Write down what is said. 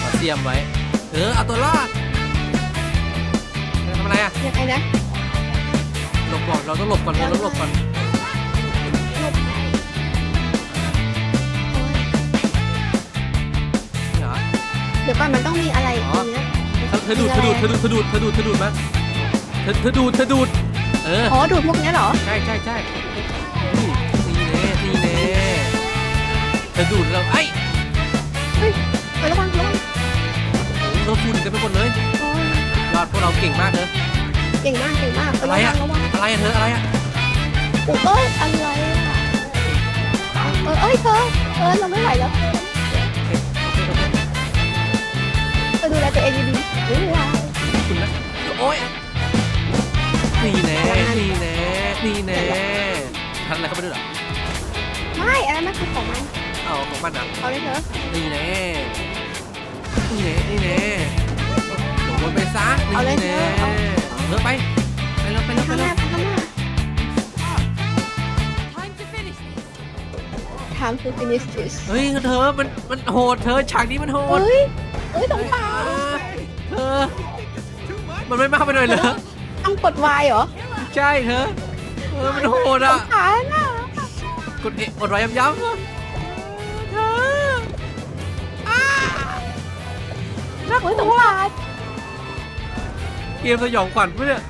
หมาเสียมไว้ เออเอาตัวรอดเธอทำอะไรอะยังไงนะหลบก่อนเราต้องหลบก่อนเราต้องหลบก่อนหลบโอ๊ยนี่เหรอ เดี๋ยวก่อนมันต้องมีอะไรอีกอ๋อ ตรงเนี้ยเธอเธอดูดเธอดูดเธอดูดเธอดูดเธอดูดเธอดูดมาเธอเธอดูดเธอดูดเออ อ๋อดูดพวกเนี้ยเหรอ ใช่ใช่ใช่นี่นี่เน่นี่เน่เธอดูดเรา ฝุ่นเต็มไปหมดเลยยอดพวกเราเก่งมากเลยเก่งมากเก่งมากอะไรอะระวังอะไรอะเธออะไรอะระวังเอ้ยอะไรอะเออเอ้ยเธอเออเราไม่ไหวแล้วเธอดูแลตัวเองดีๆไม่ไหวคุณนะโอ้ยนี่แน่นี่แน่นี่แน่ทันอะไรเข้าไปด้วยเหรอไม่อันนั้นมันคือของมันเอาของมันอะเอาเลยเธอนี่แน่ ไปซะนี่แน่เลิกไป ไปแล้วไปแล้วไปข้างหแล้น้าวข้างหน้า time to finish this เฮ้ยเธอมันมันโหดเธอฉากนี้มันโหดเฮ้ยเฮ้ยสงสารเธอ มันไม่มากไปหน่อยเหรอ ต้องกด Y เหรอใช่เธอเออมันโหดสอะ งสารอะกดเอะกดไว้ย้ำๆอะเธออ้าน่ากโอ้ยสลังวสาร เกมสยองขวัญปะเนี่ย